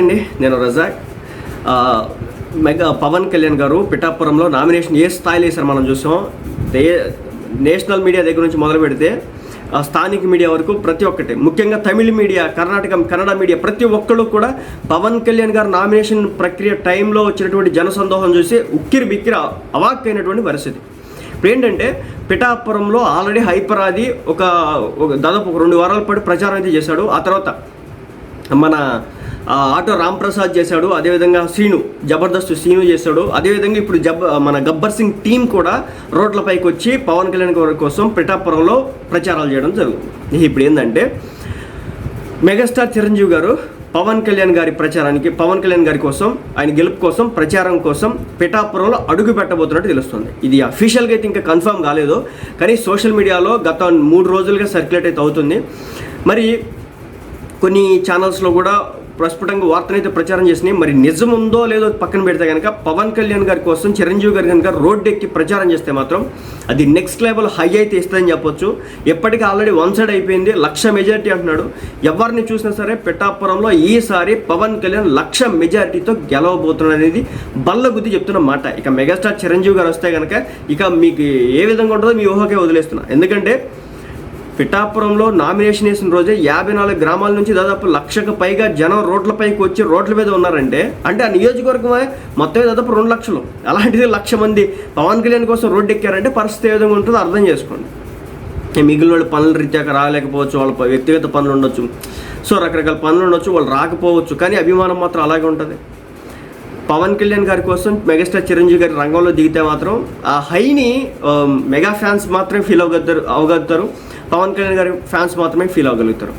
అండి. నేను రజాక్. మెగా పవన్ కళ్యాణ్ గారు పిఠాపురంలో నామినేషన్ ఏ స్థాయిలో వేశారు మనం చూసాం. దే నేషనల్ మీడియా దగ్గర నుంచి మొదలు పెడితే ఆ, స్థానిక మీడియా వరకు ప్రతి ఒక్కటి ముఖ్యంగా తమిళ మీడియా కర్ణాటక కన్నడ మీడియా ప్రతి ఒక్కళ్ళు కూడా పవన్ కళ్యాణ్ గారు నామినేషన్ ప్రక్రియ టైంలో వచ్చినటువంటి జనసందోహం చూసి ఉక్కిరి బిక్కిరి అవాక్కైనటువంటి పరిస్థితి. ఇప్పుడు ఏంటంటే పిఠాపురంలో ఆల్రెడీ హైపరాది ఒక ఒక దాదాపు రెండు వారాల పాటు ప్రచారం అయితే చేశాడు. ఆ తర్వాత మన ఆటో రాంప్రసాద్ చేశాడు అదేవిధంగా శ్రీను జబర్దస్త్ శ్రీను చేశాడు. అదేవిధంగా ఇప్పుడు జబ్ మన గబ్బర్ సింగ్ టీం కూడా రోడ్లపైకి వచ్చి పవన్ కళ్యాణ్ గారి కోసం పిఠాపురంలో ప్రచారాలు చేయడం జరుగుతుంది. ఇప్పుడు ఏంటంటే మెగాస్టార్ చిరంజీవి గారు పవన్ కళ్యాణ్ గారి ప్రచారానికి పవన్ కళ్యాణ్ గారి కోసం ఆయన గెలుపు కోసం ప్రచారం కోసం పిఠాపురంలో అడుగు పెట్టబోతున్నట్టు తెలుస్తుంది. ఇది అఫీషియల్గా అయితే ఇంకా కన్ఫర్మ్ కాలేదు కానీ సోషల్ మీడియాలో గత మూడు రోజులుగా సర్క్యులేట్ అయితే అవుతుంది. మరి కొన్ని ఛానల్స్లో కూడా ప్రస్ఫుటంగా వార్తనైతే ప్రచారం చేసినాయి. మరి నిజం ఉందో లేదో పక్కన పెడితే కనుక పవన్ కళ్యాణ్ గారి కోసం చిరంజీవి గారు కనుక రోడ్డెక్కి ఎక్కి ప్రచారం చేస్తే మాత్రం అది నెక్స్ట్ లెవెల్ హై అయితే ఇస్తుందని చెప్పొచ్చు. ఎప్పటికీ ఆల్రెడీ వన్ సైడ్ అయిపోయింది. లక్ష మెజారిటీ అంటున్నాడు. ఎవరిని చూసినా సరే పెట్టాపురంలో ఈసారి పవన్ కళ్యాణ్ లక్ష మెజారిటీతో గెలవబోతున్నాడు అనేది బల్ల గుద్ది చెప్తున్న మాట. ఇక మెగాస్టార్ చిరంజీవి గారు వస్తే కనుక ఇక మీకు ఏ విధంగా ఉంటుందో మీ ఊహకే వదిలేస్తున్నా. ఎందుకంటే పిఠాపురంలో నామినేషన్ వేసిన రోజే యాభై నాలుగు గ్రామాల నుంచి దాదాపు లక్షకు పైగా జనం రోడ్లపైకి వచ్చి రోడ్ల మీద ఉన్నారంటే అంటే ఆ నియోజకవర్గమే మొత్తం దాదాపు రెండు లక్షలు. అలాంటిది లక్ష మంది పవన్ కళ్యాణ్ కోసం రోడ్డు ఎక్కారంటే పరిస్థితి ఏ విధంగా ఉంటుందో అర్థం చేసుకోండి. మిగిలిన వాళ్ళు పనులు రీత్యాక రాలేకపోవచ్చు వాళ్ళ వ్యక్తిగత పనులు ఉండొచ్చు. సో రకరకాల పనులు ఉండొచ్చు వాళ్ళు రాకపోవచ్చు కానీ అభిమానం మాత్రం అలాగే ఉంటుంది. పవన్ కళ్యాణ్ గారి కోసం మెగాస్టార్ చిరంజీవి గారి రంగంలో దిగితే మాత్రం ఆ హైని మెగా ఫ్యాన్స్ మాత్రమే ఫీల్ అవగలుగుతారు అవగలుగుతారు పవన్ కళ్యాణ్ గారి ఫ్యాన్స్ మాత్రమే ఫీల్ అవ్వగలుగుతారు.